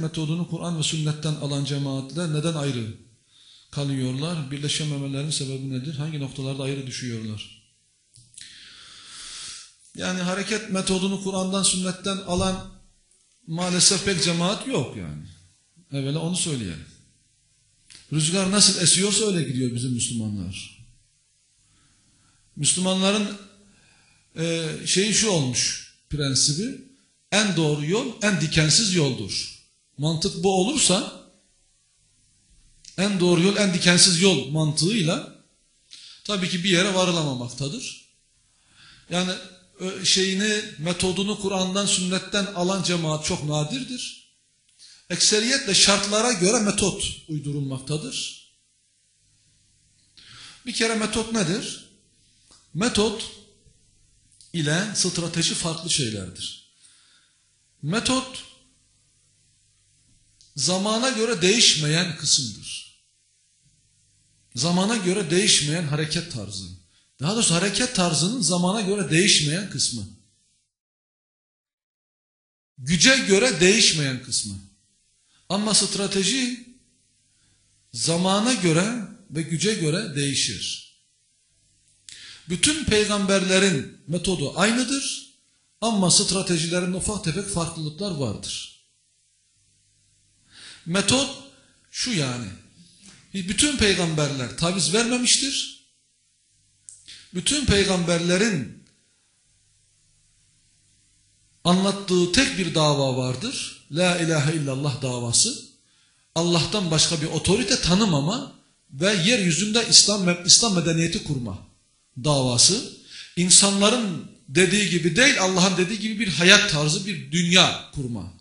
metodunu Kur'an ve sünnetten alan cemaatler neden ayrı kalıyorlar? Birleşememelerinin sebebi nedir? Hangi noktalarda ayrı düşüyorlar? Yani hareket metodunu Kur'an'dan sünnetten alan maalesef pek cemaat yok yani. Evvela onu söyleyelim. Rüzgar nasıl esiyorsa öyle gidiyor bizim Müslümanlar. Müslümanların e, şeyi şu olmuş prensibi en doğru yol en dikensiz yoldur. Mantık bu olursa en doğru yol en dikensiz yol mantığıyla tabii ki bir yere varılamamaktadır. Yani şeyini metodunu Kur'an'dan sünnetten alan cemaat çok nadirdir. Ekseriyetle şartlara göre metot uydurulmaktadır. Bir kere metot nedir? Metot ile strateji farklı şeylerdir. Metot zamana göre değişmeyen kısımdır. Zamana göre değişmeyen hareket tarzı. Daha doğrusu hareket tarzının zamana göre değişmeyen kısmı. Güce göre değişmeyen kısmı. Ama strateji zamana göre ve güce göre değişir. Bütün peygamberlerin metodu aynıdır ama stratejilerin ufak tefek farklılıklar vardır. Metot şu yani. Bütün peygamberler taviz vermemiştir. Bütün peygamberlerin anlattığı tek bir dava vardır. La ilahe illallah davası. Allah'tan başka bir otorite tanımama ve yeryüzünde İslam, İslam medeniyeti kurma davası. İnsanların dediği gibi değil Allah'ın dediği gibi bir hayat tarzı bir dünya kurma.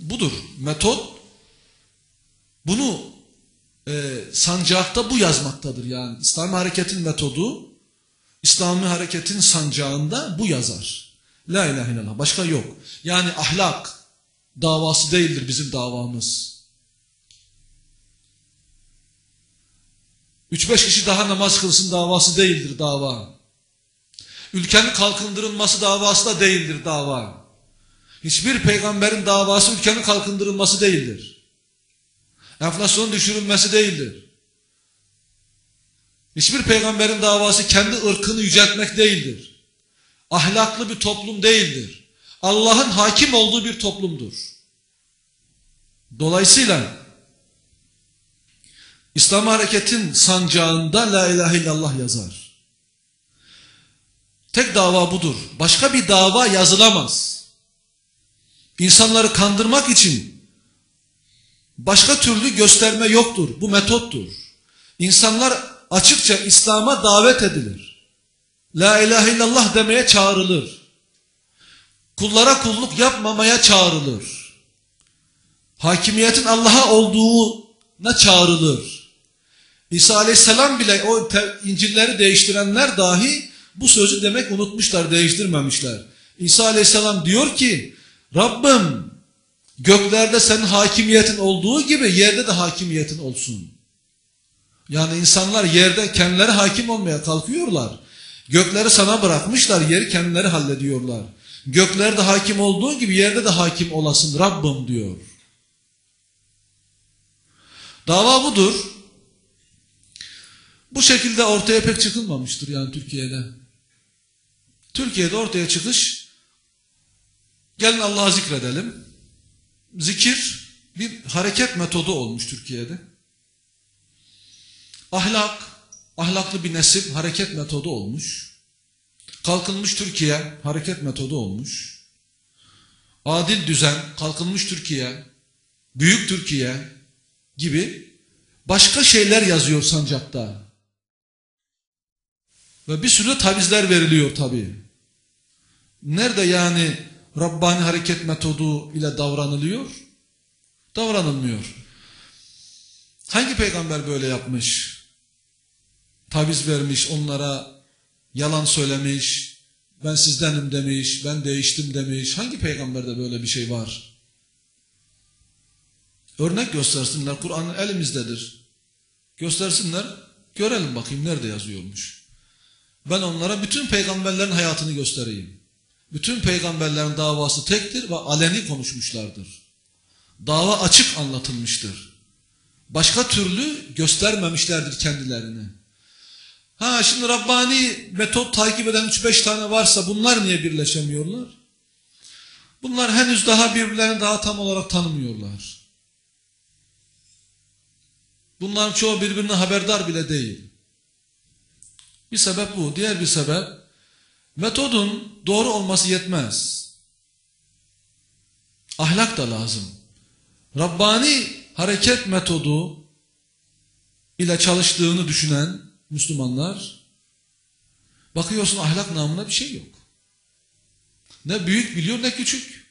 Budur metot. Bunu e, sancakta bu yazmaktadır yani. İslami hareketin metodu İslami hareketin sancağında bu yazar. La ilahe illallah. Başka yok. Yani ahlak davası değildir bizim davamız. Üç beş kişi daha namaz kılsın davası değildir dava. Ülkenin kalkındırılması davası da değildir dava. Hiçbir peygamberin davası ülkenin kalkındırılması değildir. Enflasyonun düşürülmesi değildir. Hiçbir peygamberin davası kendi ırkını yüceltmek değildir. Ahlaklı bir toplum değildir. Allah'ın hakim olduğu bir toplumdur. Dolayısıyla İslam hareketin sancağında la ilahe illallah yazar. Tek dava budur. Başka bir dava yazılamaz. İnsanları kandırmak için başka türlü gösterme yoktur. Bu metottur. İnsanlar açıkça İslam'a davet edilir. La ilahe illallah demeye çağrılır. Kullara kulluk yapmamaya çağrılır. Hakimiyetin Allah'a olduğuna çağrılır. İsa aleyhisselam bile o İncil'leri değiştirenler dahi bu sözü demek unutmuşlar, değiştirmemişler. İsa aleyhisselam diyor ki Rabbim göklerde senin hakimiyetin olduğu gibi yerde de hakimiyetin olsun. Yani insanlar yerde kendileri hakim olmaya kalkıyorlar. Gökleri sana bırakmışlar, yeri kendileri hallediyorlar. Göklerde hakim olduğu gibi yerde de hakim olasın Rabbim diyor. Dava budur. Bu şekilde ortaya pek çıkılmamıştır yani Türkiye'de. Türkiye'de ortaya çıkış gelin Allah'ı zikredelim. Zikir bir hareket metodu olmuş Türkiye'de. Ahlak, ahlaklı bir nesil hareket metodu olmuş. Kalkınmış Türkiye hareket metodu olmuş. Adil düzen, kalkınmış Türkiye, büyük Türkiye gibi başka şeyler yazıyor sancakta. Ve bir sürü tavizler veriliyor tabi. Nerede yani Rabbani hareket metodu ile davranılıyor? Davranılmıyor. Hangi peygamber böyle yapmış? Taviz vermiş, onlara yalan söylemiş, ben sizdenim demiş, ben değiştim demiş. Hangi peygamberde böyle bir şey var? Örnek göstersinler, Kur'an elimizdedir. Göstersinler, görelim bakayım nerede yazıyormuş. Ben onlara bütün peygamberlerin hayatını göstereyim. Bütün peygamberlerin davası tektir ve aleni konuşmuşlardır. Dava açık anlatılmıştır. Başka türlü göstermemişlerdir kendilerini. Ha şimdi Rabbani metot takip eden 3-5 tane varsa bunlar niye birleşemiyorlar? Bunlar henüz daha birbirlerini daha tam olarak tanımıyorlar. Bunların çoğu birbirine haberdar bile değil. Bir sebep bu. Diğer bir sebep metodun doğru olması yetmez. Ahlak da lazım. Rabbani hareket metodu ile çalıştığını düşünen Müslümanlar bakıyorsun ahlak namına bir şey yok. Ne büyük biliyor ne küçük.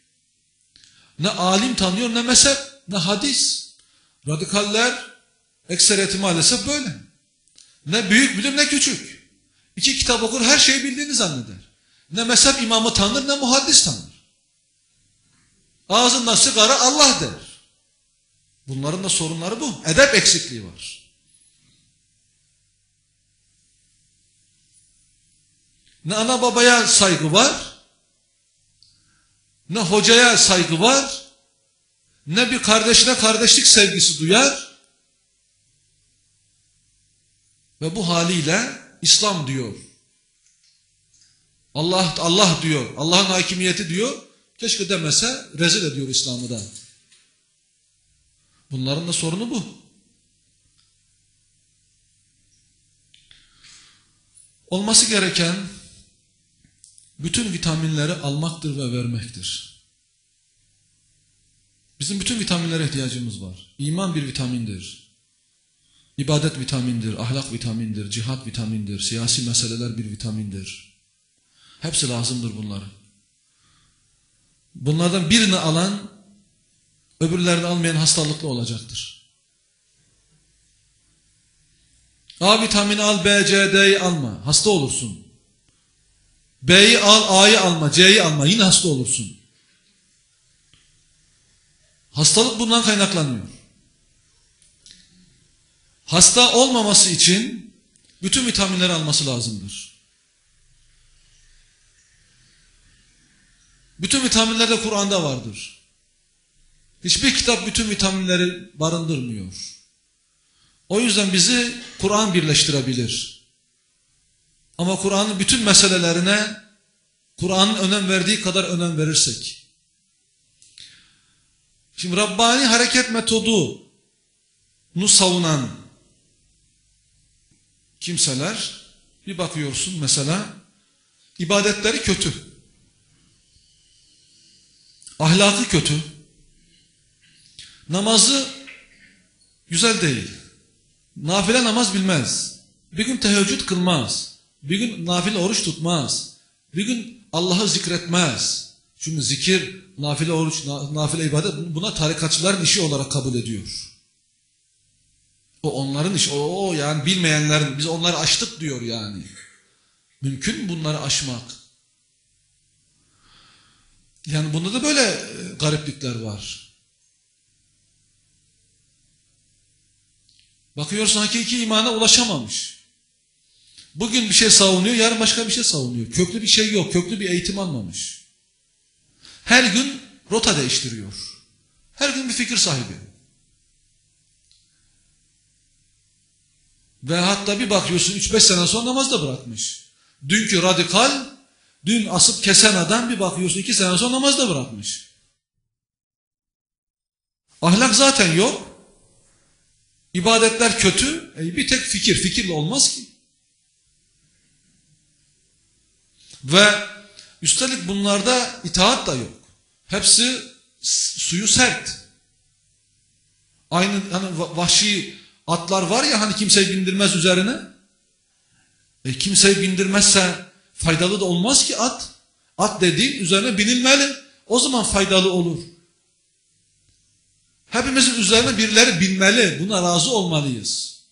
Ne alim tanıyor ne mezhep ne hadis. Radikaller ekseriyeti maalesef böyle. Ne büyük bilir ne küçük. İki kitap okur her şeyi bildiğini zanneder. Ne mezhep imamı tanır ne muhaddis tanır. Ağzından sigara Allah der. Bunların da sorunları bu. Edep eksikliği var. Ne ana babaya saygı var, ne hocaya saygı var, ne bir kardeşine kardeşlik sevgisi duyar. Ve bu haliyle İslam diyor. Allah Allah diyor. Allah'ın hakimiyeti diyor. Keşke demese rezil ediyor İslam'ı da. Bunların da sorunu bu. Olması gereken bütün vitaminleri almaktır ve vermektir. Bizim bütün vitaminlere ihtiyacımız var. İman bir vitamindir. İbadet vitamindir, ahlak vitamindir, cihat vitamindir, siyasi meseleler bir vitamindir. Hepsi lazımdır bunların. Bunlardan birini alan, öbürlerini almayan hastalıklı olacaktır. A vitamini al, B, C, D'yi alma. Hasta olursun. B'yi al, A'yı alma, C'yi alma. Yine hasta olursun. Hastalık bundan kaynaklanmıyor. Hasta olmaması için bütün vitaminleri alması lazımdır. Bütün vitaminler de Kur'an'da vardır. Hiçbir kitap bütün vitaminleri barındırmıyor. O yüzden bizi Kur'an birleştirebilir. Ama Kur'an'ın bütün meselelerine Kur'an'ın önem verdiği kadar önem verirsek. Şimdi Rabbani hareket metodunu savunan kimseler bir bakıyorsun mesela ibadetleri kötü. Ahlakı kötü. Namazı güzel değil. Nafile namaz bilmez. Bir gün teheccüd kılmaz. Bir gün nafile oruç tutmaz. Bir gün Allah'ı zikretmez. Çünkü zikir, nafile oruç, nafile ibadet buna tarikatçıların işi olarak kabul ediyor. O onların işi. O, o yani bilmeyenlerin biz onları aştık diyor yani. Mümkün mü bunları aşmak? Yani bunda da böyle e, gariplikler var. Bakıyorsun hakiki imana ulaşamamış. Bugün bir şey savunuyor, yarın başka bir şey savunuyor. Köklü bir şey yok, köklü bir eğitim almamış. Her gün rota değiştiriyor. Her gün bir fikir sahibi. Ve hatta bir bakıyorsun 3-5 sene sonra namaz da bırakmış. Dünkü radikal, dün asıp kesen adam bir bakıyorsun 2 sene sonra namaz da bırakmış. Ahlak zaten yok. İbadetler kötü. E bir tek fikir. Fikirle olmaz ki. Ve üstelik bunlarda itaat da yok. Hepsi suyu sert. Aynı hani vahşi atlar var ya hani kimseyi bindirmez üzerine. E kimseyi bindirmezse faydalı da olmaz ki at. At dediğin üzerine binilmeli. O zaman faydalı olur. Hepimizin üzerine birileri binmeli. Buna razı olmalıyız.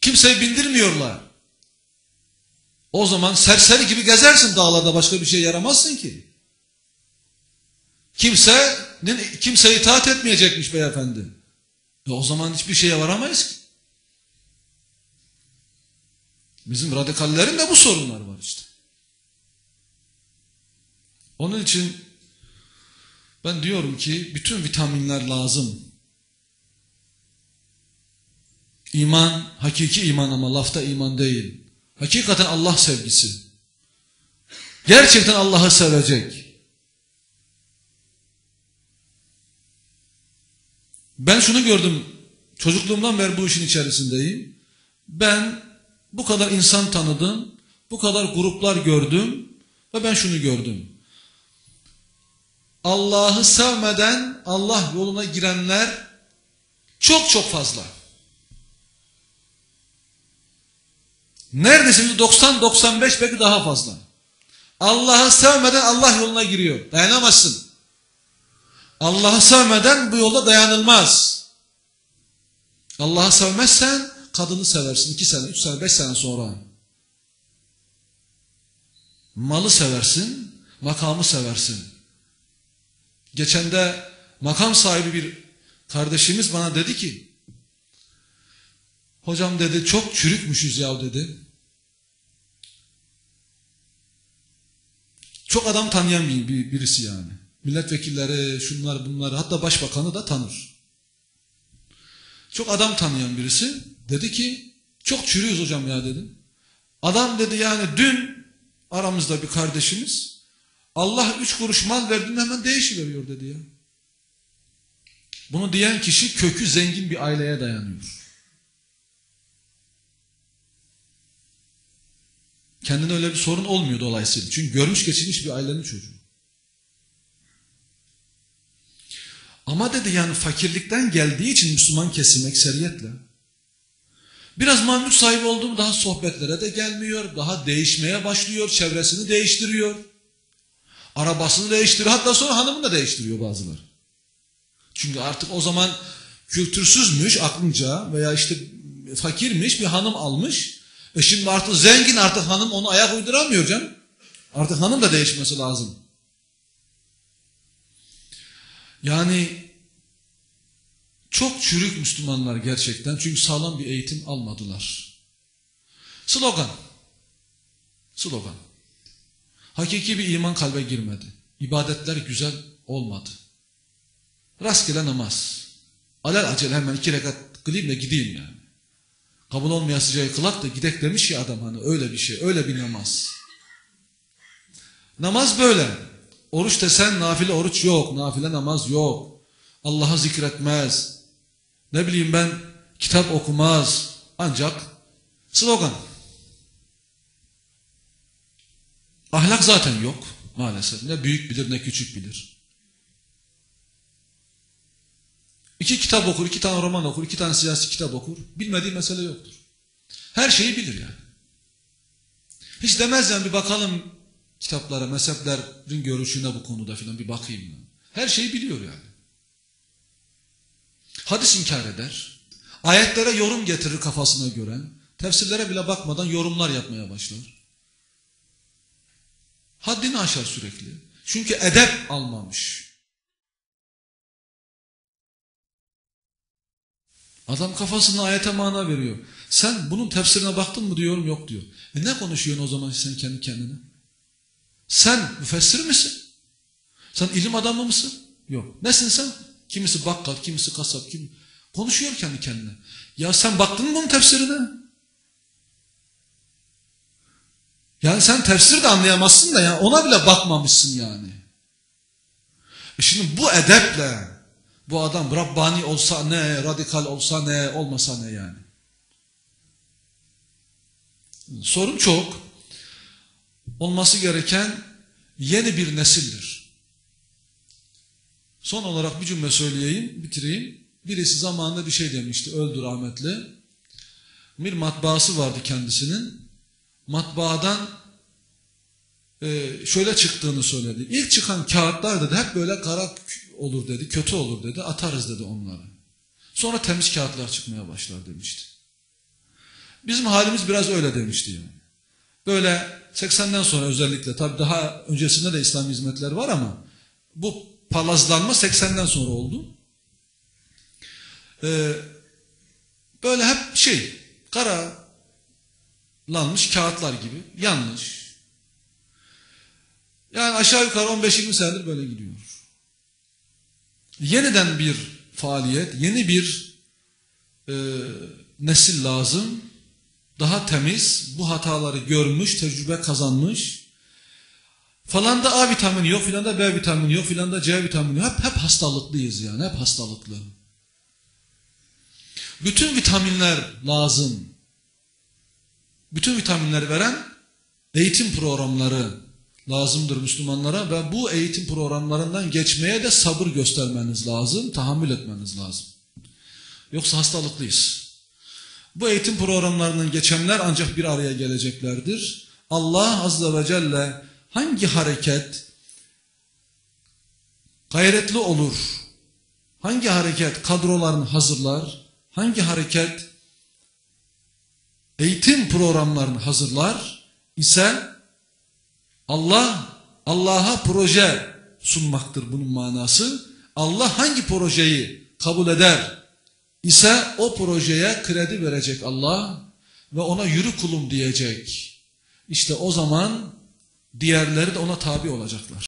Kimseyi bindirmiyorlar. O zaman serseri gibi gezersin dağlarda başka bir şey yaramazsın ki. Kimse kimseye itaat etmeyecekmiş beyefendi. E o zaman hiçbir şeye varamayız ki. Bizim radikallerin de bu sorunları var işte. Onun için ben diyorum ki bütün vitaminler lazım. İman, hakiki iman ama lafta iman değil. Hakikaten Allah sevgisi. Gerçekten Allah'ı sevecek. Ben şunu gördüm. Çocukluğumdan beri bu işin içerisindeyim. Ben bu kadar insan tanıdım. Bu kadar gruplar gördüm. Ve ben şunu gördüm. Allah'ı sevmeden Allah yoluna girenler çok çok fazla. Neredeyse %90-95 belki daha fazla. Allah'ı sevmeden Allah yoluna giriyor. Dayanamazsın. Allah'ı sevmeden bu yolda dayanılmaz. Allah'ı sevmezsen kadını seversin. iki sene, üç sene, beş sene sonra. Malı seversin, makamı seversin. Geçen de makam sahibi bir kardeşimiz bana dedi ki, hocam dedi çok çürükmüşüz ya dedi. Çok adam tanıyan bir, bir, birisi yani. Milletvekilleri, şunlar bunları hatta başbakanı da tanır. Çok adam tanıyan birisi dedi ki çok çürüyoruz hocam ya dedim. Adam dedi yani dün aramızda bir kardeşimiz Allah üç kuruş mal verdiğinde hemen değişiveriyor dedi ya. Bunu diyen kişi kökü zengin bir aileye dayanıyor. Kendine öyle bir sorun olmuyor dolayısıyla. Çünkü görmüş geçirmiş bir ailenin çocuğu. Ama dedi yani fakirlikten geldiği için Müslüman kesim ekseriyetle. Biraz mamluk sahibi olduğum daha sohbetlere de gelmiyor. Daha değişmeye başlıyor. Çevresini değiştiriyor. Arabasını değiştiriyor. Hatta sonra hanımını da değiştiriyor bazıları. Çünkü artık o zaman kültürsüzmüş aklınca veya işte fakirmiş bir hanım almış. E şimdi artık zengin artık hanım onu ayak uyduramıyor canım. Artık hanım da değişmesi lazım. Yani çok çürük Müslümanlar gerçekten çünkü sağlam bir eğitim almadılar. Slogan. Slogan. Hakiki bir iman kalbe girmedi. İbadetler güzel olmadı. Rastgele namaz. Alel acele hemen iki rekat kılayım da gideyim yani. Kabul olmayasıcayı kılak da gidek demiş ya adam hani öyle bir şey, öyle bir namaz. Namaz böyle. Oruç desen nafile oruç yok, nafile namaz yok. Allah'ı zikretmez. Ne bileyim ben kitap okumaz. Ancak slogan. Ahlak zaten yok maalesef. Ne büyük bilir ne küçük bilir. İki kitap okur, iki tane roman okur, iki tane siyasi kitap okur. Bilmediği mesele yoktur. Her şeyi bilir yani. Hiç demez yani bir bakalım kitaplara, mezheplerin görüşüne bu konuda filan bir bakayım. Yani. Her şeyi biliyor yani. Hadis inkar eder. Ayetlere yorum getirir kafasına göre. Tefsirlere bile bakmadan yorumlar yapmaya başlar. Haddini aşar sürekli. Çünkü edep almamış. Adam kafasına ayete mana veriyor. Sen bunun tefsirine baktın mı diyorum yok diyor. E ne konuşuyorsun o zaman sen kendi kendine? Sen müfessir misin? Sen ilim adamı mısın? Yok. Nesin sen? Kimisi bakkal, kimisi kasap, kim konuşuyor kendi kendine. Ya sen baktın mı bunun tefsirine? Yani sen tefsir de anlayamazsın da ya ona bile bakmamışsın yani. E şimdi bu edeple bu adam Rabbani olsa ne, radikal olsa ne, olmasa ne yani. Sorun çok. Olması gereken yeni bir nesildir. Son olarak bir cümle söyleyeyim, bitireyim. Birisi zamanında bir şey demişti, öldü rahmetli. Bir matbaası vardı kendisinin. Matbaadan e, şöyle çıktığını söyledi. İlk çıkan kağıtlar dedi hep böyle kara olur dedi, kötü olur dedi, atarız dedi onları. Sonra temiz kağıtlar çıkmaya başlar demişti. Bizim halimiz biraz öyle demişti yani. Böyle 80'den sonra özellikle tabii daha öncesinde de İslam hizmetler var ama bu palazlanma 80'den sonra oldu. Ee, böyle hep şey karalanmış kağıtlar gibi yanlış. Yani aşağı yukarı 15-20 senedir böyle gidiyor. Yeniden bir faaliyet, yeni bir e, nesil lazım. Daha temiz, bu hataları görmüş, tecrübe kazanmış. Falanda A vitamini yok, filanda B vitamini yok, filanda C vitamini yok. Hep, hep hastalıklıyız yani, hep hastalıklı. Bütün vitaminler lazım. Bütün vitaminleri veren eğitim programları lazımdır Müslümanlara ve bu eğitim programlarından geçmeye de sabır göstermeniz lazım, tahammül etmeniz lazım. Yoksa hastalıklıyız. Bu eğitim programlarından geçenler ancak bir araya geleceklerdir. Allah Azze ve Celle hangi hareket gayretli olur, hangi hareket kadrolarını hazırlar, hangi hareket eğitim programlarını hazırlar ise Allah Allah'a proje sunmaktır bunun manası. Allah hangi projeyi kabul eder ise o projeye kredi verecek Allah ve ona yürü kulum diyecek. İşte o zaman diğerleri de ona tabi olacaklar.